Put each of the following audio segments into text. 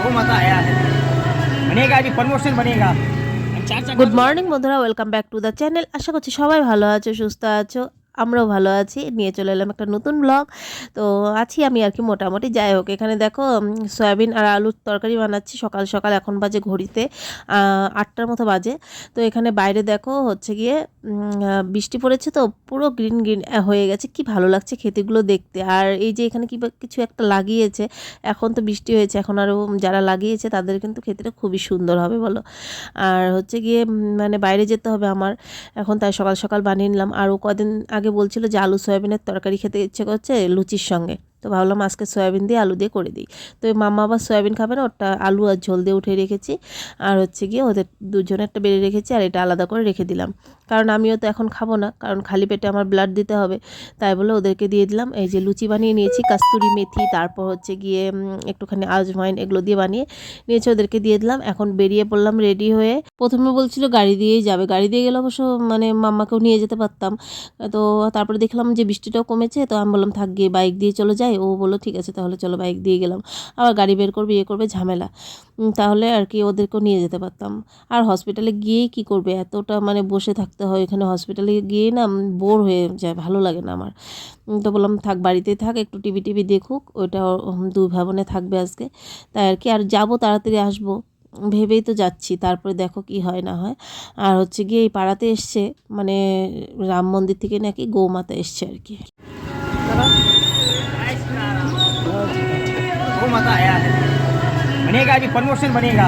वो मजा आया है बनेगा अभी प्रमोशन बनेगा चार चार গুড মর্নিং বন্ধুরা welcome back to the channel আশা করছি সবাই ভালো আছো সুস্থ আছো আমরাও ভালো আছি। নিয়ে চলে এলাম একটা নতুন ব্লগ তো আছি আমি আর কি মোটামুটি। যাই হোক, এখানে দেখো সয়াবিন আর আলুর তরকারি বানাচ্ছি সকাল সকাল। এখন বাজে ঘড়িতে আটটার মতো বাজে। তো এখানে বাইরে দেখো, হচ্ছে গিয়ে বৃষ্টি পড়েছে তো, পুরো গ্রিন গ্রিন হয়ে গেছে। কি ভালো লাগছে খেতেগুলো দেখতে। আর এই যে এখানে কি কিছু একটা লাগিয়েছে, এখন তো বৃষ্টি হয়েছে। এখন আরও যারা লাগিয়েছে, তাদের কিন্তু খেতেটা খুবই সুন্দর হবে, বলো। আর হচ্ছে গিয়ে মানে বাইরে যেতে হবে আমার। এখন তাই সকাল সকাল বানিয়ে নিলাম। আরও কদিন আগে বলছিল যে আলু সয়াবিনের তরকারি খেতে ইচ্ছে করছে লুচির সঙ্গে। তো ভাবলাম আজকে সয়াবিন দিয়ে আলু দিয়ে করে দিই। তো মাম্মা আবার সয়াবিন খাবে না ওটা আলু আর ঝোল দিয়ে উঠে রেখেছি। আর হচ্ছে গিয়ে ওদের দুজনেরটা বেড়ে রেখেছি আর এটা আলাদা করে রেখে দিলাম। কারণ আমিও তো এখন খাব না, কারণ খালি পেটে আমার ব্লাড দিতে হবে। তাই বলে ওদেরকে দিয়ে দিলাম, এই যে লুচি বানিয়ে নিয়েছি, কাস্তুরি মেথি, তারপর হচ্ছে গিয়ে একটুখানি আজমাইন এগুলো দিয়ে বানিয়ে নিয়েছে, ওদেরকে দিয়ে দিলাম। এখন বেরিয়ে পড়লাম রেডি হয়ে। প্রথমে বলছিল গাড়ি দিয়েই যাবে। গাড়ি দিয়ে গেলে অবশ্য মানে মাম্মাকেও নিয়ে যেতে পারতাম। তো তারপরে দেখলাম যে বৃষ্টিটাও কমেছে, তো আমি বললাম থাক গিয়ে বাইক দিয়ে চলো যাই। ও বলল ঠিক আছে তাহলে চলো বাইক দিয়ে গেলাম। আবার গাড়ি বের করবে ইয়ে করবে ঝামেলা। তাহলে আর কি ওদেরকেও নিয়ে যেতে পারতাম। আর হসপিটালে গিয়েই কি করবে? এতটা মানে বসে থাকতে হয় এখানে হসপিটালে গিয়ে না বোর হয়ে যায় ভালো লাগে না আমার। তো বললাম থাক বাড়িতেই থাক একটু টিভি টিভি দেখুক ওইটা উম, দুই ভাবনে থাকবে আজকে। তাই আর কি আর যাব তাড়াতাড়ি আসব। ভেবেই তো যাচ্ছি তারপরে দেখো কি হয় না হয়। আর হচ্ছে গিয়ে এই পাড়াতে এসছে মানে রাম মন্দির থেকে নাকি গৌমাতা এসছে আর কি। वो मज़ा आया है। बनेगा अभी प्रमोशन बनेगा।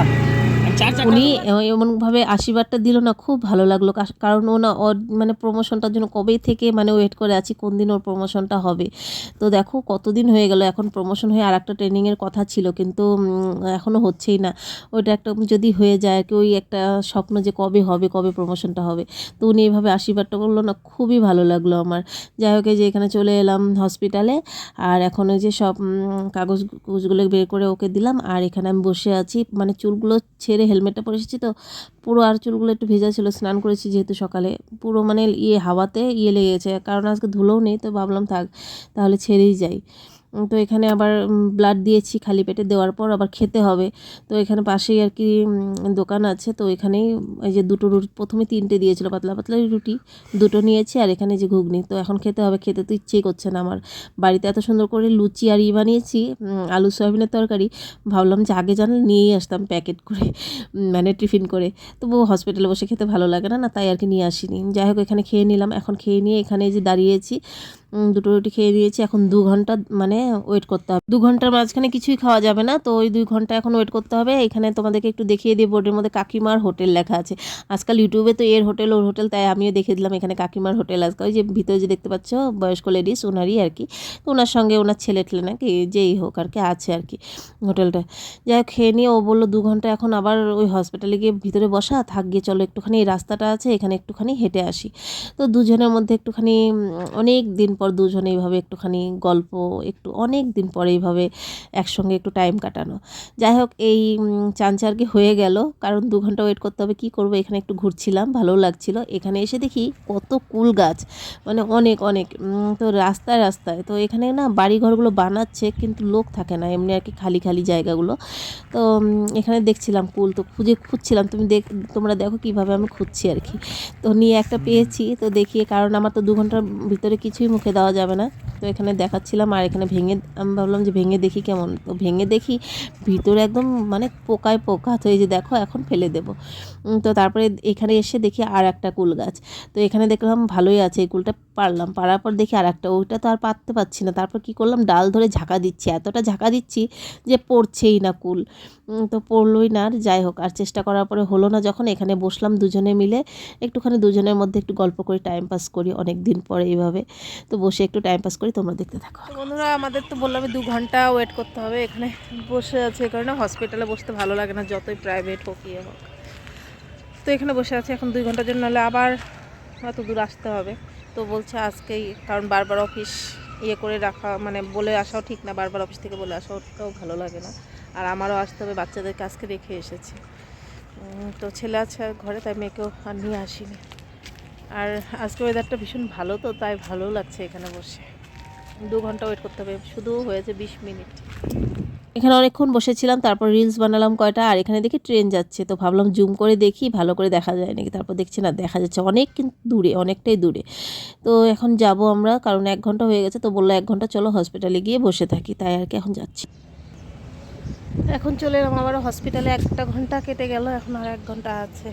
উনি এমনভাবে আশীর্বাদটা দিল না খুব ভালো লাগল। কারণ ও না ওর মানে প্রমোশনটার জন্য কবেই থেকে মানে ওয়েট করে আছি কোন দিন ওর প্রমোশনটা হবে? তো দেখো কতদিন হয়ে গেল এখন প্রমোশন হয়ে আর একটা ট্রেনিংয়ের কথা ছিল কিন্তু এখনও হচ্ছেই না। ওইটা একটা যদি হয়ে যায় আর কি ওই একটা স্বপ্ন যে কবে হবে কবে প্রমোশনটা হবে? তো উনি এইভাবে আশীর্বাদটা করল না খুবই ভালো লাগল আমার। যাই হোক এই যে এখানে চলে এলাম হসপিটালে আর এখন ওই যে সব কাগজ কুগজগুলো বের করে ওকে দিলাম আর এখানে আমি বসে আছি। মানে চুলগুলো ছেড়ে হেলমেটটা পরে এসেছি তো, পুরো আর চুলগুলো একটু ভেজা ছিল, স্নান করেছি যেহেতু সকালে। পুরো মানে ইয়ে হাওয়াতে ইয়ে লেগেছে কারণ আজকে ধুলোও নেই, তো ভাবলাম থাক, তাহলে ছেড়েই যাই। তো এখানে আবার ব্লাড দিয়েছি খালি পেটে দেওয়ার পর আবার খেতে হবে। তো এখানে পাশেই আর কি দোকান আছে। তো এখানেই এই যে দুটো রুটি, প্রথমে তিনটে দিয়েছিল, পাতলা পাতলা রুটি, দুটো নিয়েছি আর এখানে যে ঘুগনি। তো এখন খেতে হবে, খেতে তো ইচ্ছেই করছে না আমার। বাড়িতে এত সুন্দর করে লুচি আর ই বানিয়েছি আলু সয়াবিনের তরকারি। ভাবলাম যে আগে জানলে নিয়েই আসতাম প্যাকেট করে মানে টিফিন করে। তবু হসপিটালে বসে খেতে ভালো লাগে না না তাই আর কি নিয়ে আসিনি। যাই হোক, এখানে খেয়ে নিলাম। এখন খেয়ে নিয়ে এখানে যে দাঁড়িয়েছি। দুটো রুটি খেয়ে দিয়েছি। এখন দু ঘণ্টা মানে ওয়েট করতে হবে। দু ঘণ্টার মাঝখানে কিছুই খাওয়া যাবে না, তো ওই দুই ঘণ্টা এখন ওয়েট করতে হবে। এখানে তোমাদেরকে একটু দেখিয়ে দিয়ে বোর্ডের মধ্যে কাকিমার হোটেল লেখা আছে। আজকাল ইউটিউবে তো এর হোটেল, ওর হোটেল, তাই আমিও দেখে দিলাম এখানে কাকিমার হোটেল আজকাল ওই যে ভিতরে যে দেখতে পাচ্ছ, বয়স্ক লেডিস ওনারই আর কি। তো ওনার সঙ্গে ওনার ছেলে ঠেলে নাকি, যেই হোক আর কি, আছে আর কি হোটেলটা। যাই হোক, খেয়ে নিয়ে ও বলল, দু ঘণ্টা এখন আবার ওই হসপিটালে গিয়ে ভিতরে বসা, থাক, গিয়ে চলো, একটুখানি এই রাস্তাটা আছে, এখানে একটুখানি হেঁটে আসি। তো দুজনের মধ্যে একটুখানি অনেক দিন পর দুজনে এইভাবে একটুখানি গল্প একটু অনেক দিন পরে এইভাবে একসঙ্গে একটু টাইম কাটানো। যাই হোক এই উম, চাঞ্চা হয়ে গেল। কারণ দু ঘণ্টা ওয়েট করতে হবে কী করব? এখানে একটু ঘুরছিলাম ভালো লাগছিল। এখানে এসে দেখি কত কুল গাছ মানে অনেক অনেক তো রাস্তায় রাস্তায়। তো এখানে না বাড়ি ঘরগুলো বানাচ্ছে কিন্তু লোক থাকে না এমনি আর কি খালি খালি জায়গাগুলো। তো এখানে দেখছিলাম কুল তো খুঁজে খুঁজছিলাম তুমি দেখ তোমরা দেখো কীভাবে আমি খুঁজছি আর কি। তো নিয়ে একটা পেয়েছি তো দেখিয়ে কারণ আমার তো দু ঘণ্টার ভিতরে কিছুই মুখে দেওয়া যাবে না। তো এখানে দেখাচ্ছিলাম আর এখানে ভেঙে, আমি ভাবলাম যে ভেঙে দেখি কেমন। তো ভেঙে দেখি ভিতরে একদম মানে পোকায় পোকা। তো এই যে দেখো, এখন ফেলে দেবো। তো তারপরে এখানে এসে দেখি আর একটা কুল গাছ। তো এখানে দেখলাম ভালোই আছে এই কুলটা, পারলাম। পারার পর দেখি আর একটা, ওইটা তো আর পারতে পারছি না। তারপর কি করলাম, ডাল ধরে ঝাঁকা দিচ্ছি। এতটা ঝাঁকা দিচ্ছি যে পড়ছেই না কুল। তো পড়লোই না, আর যাই হোক, আর চেষ্টা করার পরে হলো না যখন। এখানে বসলাম দুজনে মিলে। একটুখানি দুজনের মধ্যে একটু গল্প করে টাইম পাস করি অনেক দিন পরে এইভাবে। তো বসে একটু টাইম পাস করি, তোমরা দেখতে থাকো। বন্ধুরা, আমাদের তো বললাম দু ঘণ্টা ওয়েট করতে হবে। এখানে বসে আছে কারণে হসপিটালে বসতে ভালো লাগে না, যতই প্রাইভেট হোক ইয়ে হোক। তো এখানে বসে আছে এখন দুই ঘণ্টার জন্য, নাহলে আবার এত দূর আসতে হবে। তো বলছে আজকেই, কারণ বারবার অফিস ইয়ে করে রাখা মানে বলে আসাও ঠিক না, বারবার অফিস থেকে বলে আসাটাও ভালো লাগে না। আর আমারও আসতে হবে, বাচ্চাদেরকে আজকে রেখে এসেছি। তো ছেলে আছে ঘরে, তাই মেয়েকেও আর নিয়ে আসিনি। আর আজকে ওয়েদারটা ভীষণ ভালো তো, তাই ভালো লাগছে এখানে বসে। দু ঘণ্টা ওয়েট করতে হবে, শুধু হয়েছে বিশ মিনিট। এখানে অনেকক্ষণ বসেছিলাম, তারপর রিলস বানালাম কয়টা, আর এখানে দেখি ট্রেন যাচ্ছে, তো ভাবলাম জুম করে দেখি, ভালো করে দেখা যায় নাকি, তারপর দেখছি না, দেখা যাচ্ছে অনেক কিন্তু দূরে, অনেকটাই দূরে। তো এখন যাব আমরা, কারণ এক ঘণ্টা হয়ে গেছে, তো বলল এক ঘণ্টা চলো হসপিটালে গিয়ে বসে থাকি, তাই আর কি এখন যাচ্ছি। এখন চলে এলাম আবার হসপিটালে একটা ঘণ্টা কেটে গেল, এখন আর এক ঘণ্টা আছে।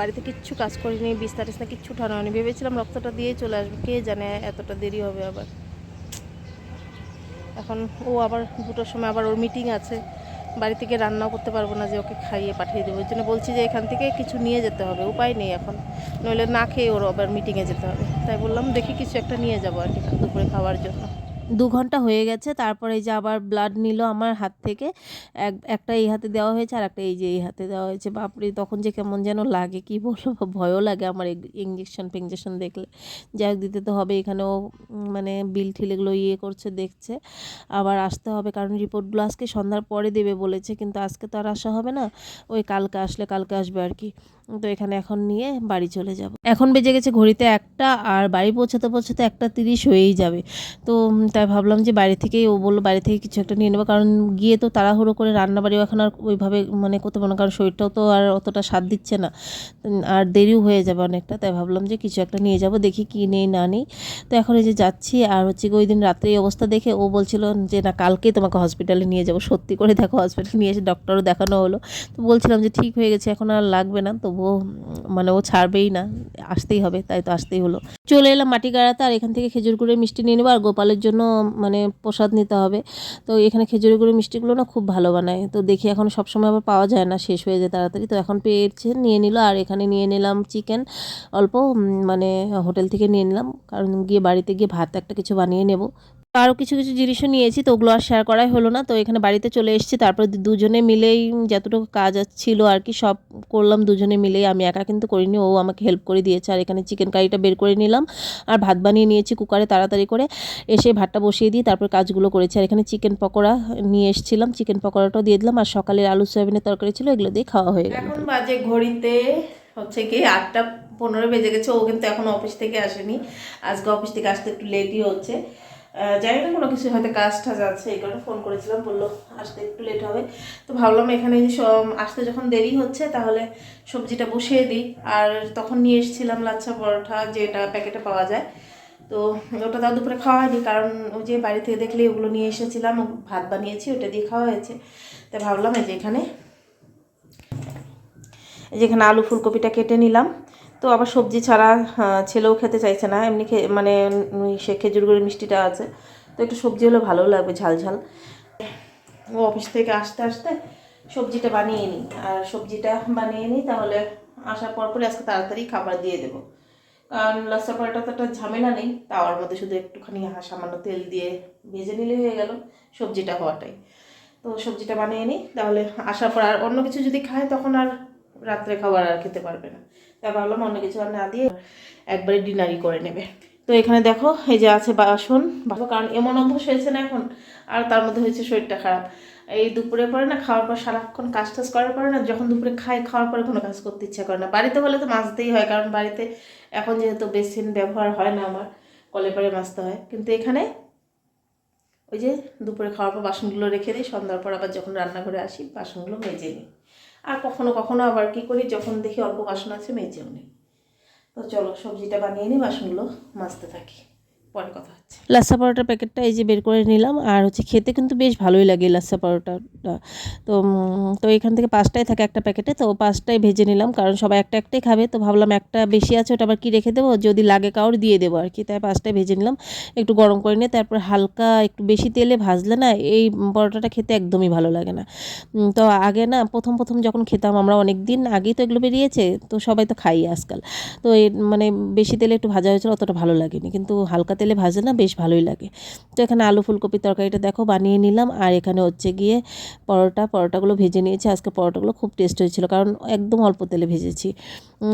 বাড়িতে কিচ্ছু কাজ করিনি বিস্তার টিস্তা কিচ্ছু ঠানো হয়নি। ভেবেছিলাম রক্তটা দিয়েই চলে আসবে, কে জানে এতটা দেরি হবে আবার। এখন ও আবার দুটোর সময় আবার ওর মিটিং আছে, বাড়ি থেকে রান্নাও করতে পারব না যে ওকে খাইয়ে পাঠিয়ে দেবো। ওই জন্য বলছি যে এখান থেকে কিছু নিয়ে যেতে হবে, উপায় নেই এখন। নইলে না খেয়ে ওর আবার মিটিংয়ে যেতে হবে। তাই বললাম, দেখি কিছু একটা নিয়ে যাব আর কি দুপুরে খাওয়ার জন্য। দু ঘণ্টা হয়ে গেছে, তারপরে যে আবার ব্লাড নিল আমার হাত থেকে। এক, একটা এই হাতে দেওয়া হয়েছে আর একটা এই যে এই হাতে দেওয়া হয়েছে। বাপরে, তখন যে কেমন যেন লাগে, কি বলব? ভয়ও লাগে আমার ইঞ্জেকশন ফিঞ্জেকশন দেখলে। যাই হোক, দিতে তো হবে এখানেও মানে বিল ঠিল এগুলো ইয়ে করছে, দেখছে। আবার আসতে হবে, কারণ রিপোর্টগুলো আজকে সন্ধ্যার পরে দেবে বলেছে, কিন্তু আজকে তো আর আসা হবে না। ওই কালকে আসলে, কালকে আসবে আর কি। তো এখানে এখন নিয়ে বাড়ি চলে যাব। এখন বেজে গেছে ঘড়িতে একটা, আর বাড়ি পৌঁছাতে পৌঁছাতে একটা তিরিশ হয়েই যাবে। তো তাই ভাবলাম যে বাড়ি থেকেই ও বলল বাড়ি থেকে কিছু একটা নিয়ে নেব। কারণ গিয়ে তো তাড়াহুড়ো করে রান্না বাড়িও এখন আর ওইভাবে মানে করতে পারব না, কারণ শরীরটাও তো আর অতটা স্বাদ দিচ্ছে না। আর দেরিও হয়ে যাবে অনেকটা, তাই ভাবলাম যে কিছু একটা নিয়ে যাব, দেখি কী নেই, না নেই। তো এখন এই যে যাচ্ছি, আর হচ্ছে ওই দিন রাত্রে এই অবস্থা দেখে ও বলছিল যে, না কালকেই তোমাকে হসপিটালে নিয়ে যাব। সত্যি করে দেখো হসপিটালে নিয়ে এসে ডক্টরও দেখানো হলো। তো বলছিলাম যে, ঠিক হয়ে গেছে, এখন আর লাগবে না। তবুও মানে ও ছাড়বেই না, আসতেই হবে, তাই তো আসতেই হলো। চলে এলাম মাটি গাড়াতে আর এখান থেকে খেজুর গুড়ের মিষ্টি নিয়ে নেব, আর গোপালের জন্য মানে প্রসাদ নিতে হবে। তো এখানে খেজুরি গুঁড়ো মিষ্টিগুলো না খুব ভালো বানায়। তো দেখি এখন সবসময় আবার পাওয়া যায় না, শেষ হয়ে যায় তাড়াতাড়ি। তো এখন পেয়েছে, নিয়ে নিল আর এখানে নিয়ে নিলাম চিকেন। অল্প মানে হোটেল থেকে নিয়ে নিলাম। কারণ গিয়ে বাড়িতে গিয়ে ভাত একটা কিছু বানিয়ে নেব। আরও কিছু কিছু জিনিসও নিয়েছি, তো ওগুলো আর শেয়ার করাই হলো না। তো এখানে বাড়িতে চলে এসেছি, তারপর দুজনে মিলেই যতটুকু কাজ ছিল আর কি, সব করলাম, দুজনে মিলেই। আমি একা কিন্তু করিনি, ও আমাকে হেল্প করে দিয়েছে। আর এখানে চিকেন কারিটা বের করে নিলাম, আর ভাত বানিয়ে নিয়েছি কুকারে তাড়াতাড়ি করে। এসে ভাতটা বসিয়ে দিয়ে তারপর কাজগুলো করেছি। আর এখানে চিকেন পকোড়া নিয়ে এসেছিলাম চিকেন পকোড়াটাও দিয়ে দিলাম। আর সকালের আলু, সয়াবিনের তরকারি ছিল, এগুলো দিয়ে খাওয়া হয়ে গেল। এখন বাজে ঘড়িতে হচ্ছে কি, আটটা পনেরো বেজে গেছে, ও কিন্তু এখন অফিস থেকে আসেনি। আজকে অফিস থেকে আসতে একটু লেটই হচ্ছে। জানি না, কোনো কিছু হয়তো কাজ টাজ আছে, এই কারণে ফোন করেছিলাম, বলল আসতে একটু লেট হবে। তো ভাবলাম এখানে সব আসতে যখন দেরি হচ্ছে, তাহলে সবজিটা বসিয়ে দিই। আর তখন নিয়ে এসেছিলাম লাচ্ছা পরোটা, যেটা প্যাকেটে পাওয়া যায়। তো ওটা তাও দুপুরে খাওয়া হয়নি, কারণ ওই যে বাড়ি থেকে দেখলে ওগুলো নিয়ে এসেছিলাম ভাত বানিয়েছি, ওটা দিয়ে খাওয়া হয়েছে। তাই ভাবলাম এই যে এখানে, এই যে এখানে আলু ফুলকপিটা কেটে নিলাম। তো আবার সবজি ছাড়া ছেলেও খেতে চাইছে না। এমনি মানে সে খেজুর গুড়ের মিষ্টিটা আছে। তো একটু সবজি হলে ভালোও লাগবে, ঝাল ঝাল। ও অফিস থেকে আসতে আসতে সবজিটা বানিয়ে নিই। আর সবজিটা বানিয়ে নিই, তাহলে আসার পর পরে আজকে তাড়াতাড়ি খাবার দিয়ে দেবো। কারণ লাচ্চা পরোটা তো একটা ঝামেলা নেই তাওয়ার মধ্যে শুধু একটুখানি সামান্য তেল দিয়ে ভেজে নিলে হয়ে গেল সবজিটা হওয়াটাই। তো সবজিটা বানিয়ে নিই, তাহলে আসার পর আর অন্য কিছু যদি খায়, তখন আর রাত্রে খাবার আর খেতে পারবে না। তাই ভাবলাম অন্য কিছু আর না দিয়ে একবারে ডিনারই করে নেবে। তো এখানে দেখো, এই যে আছে বাসন। কারণ এমন অভ্যাস হয়েছে না এখন, আর তার মধ্যে হয়েছে শরীরটা খারাপ। এই দুপুরে পরে না খাওয়ার পর সারাক্ষণ কাজ টাজ করার পরে না যখন দুপুরে খাই, খাওয়ার পরে কোনো কাজ করতে ইচ্ছা করে না। বাড়িতে হলে তো মাজতেই হয়, কারণ বাড়িতে এখন যেহেতু বেসিন ব্যবহার হয় না আমার, কলে পরে মাজতে হয়। কিন্তু এখানে ওই যে দুপুরে খাওয়ার পর বাসনগুলো রেখে দিই, সন্ধ্যার পর আবার যখন রান্নাঘরে আসি, বাসনগুলো মেজে নিই। আর কখনো কখনো আবার কি করি, যখন দেখি অল্প বাসন আছে, মেজেও নিই। তো চলো, সবজিটা বানিয়ে নিই, বাসনগুলো মাজতে থাকি। পরে কথা হচ্ছে। লাচ্ছা পরোটার প্যাকেটটা এই যে বের করে নিলাম, আর হচ্ছে খেতে কিন্তু বেশ ভালোই লাগে লাচ্ছা পরোটাটা। তো তো এখান থেকে পাঁচটাই থাকে একটা প্যাকেটে, তো পাঁচটাই ভেজে নিলাম, কারণ সবাই একটা একটাই খাবে, তো ভাবলাম একটা বেশি আছে ওটা আবার কি রেখে দেবো, যদি লাগে কাউর দিয়ে দেবো আর কি। তাই পাঁচটাই ভেজে নিলাম, একটু গরম করে নিয়ে, তারপর হালকা একটু বেশি তেলে ভাজলে না, এই পরোটাটা খেতে একদমই ভালো লাগে না। তো আগে না, প্রথম প্রথম যখন খেতাম আমরা অনেক দিন আগেই তো এগুলো বেরিয়েছে, তো সবাই তো খাই আজকাল। তো মানে বেশি তেলে একটু ভাজা হয়েছিল, অতটা ভালো লাগেনি, কিন্তু হালকা তেলে ভাজে না বেশ ভালোই লাগে। তো এখানে আলু ফুলকপির তরকারিটা দেখো বানিয়ে নিলাম। আর এখানে হচ্ছে গিয়ে পরোটা, পরোটাগুলো ভেজে নিয়েছি। আজকে পরোটাগুলো খুব টেস্ট হয়েছিল কারণ একদম অল্প তেলে ভেজেছি।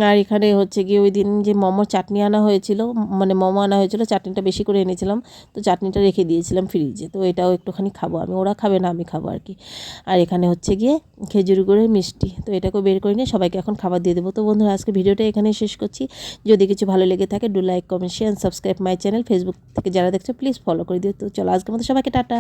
আর এখানে হচ্ছে গিয়ে ওই দিন যে মোমোর চাটনি আনা হয়েছিল মানে মোমো আনা হয়েছিল, চাটনিটা বেশি করে এনেছিলাম। তো চাটনিটা রেখে দিয়েছিলাম ফ্রিজে তো এটাও একটুখানি খাব আমি। ওরা খাবে না আমি খাব আর কি। আর এখানে হচ্ছে গিয়ে খেজুর গুড়ের মিষ্টি। তো এটাকেও বের করে নিয়ে সবাইকে এখন খাবার দিয়ে দেবো। তো বন্ধুরা, আজকে ভিডিওটা এখানেই শেষ করছি। যদি কিছু ভালো লেগে থাকে do like comment share subscribe my channel Facebook থেকে যারা দেখছ প্লিজ ফলো করে দিও। তো চলো আজকের মতো সবাইকে টাটা।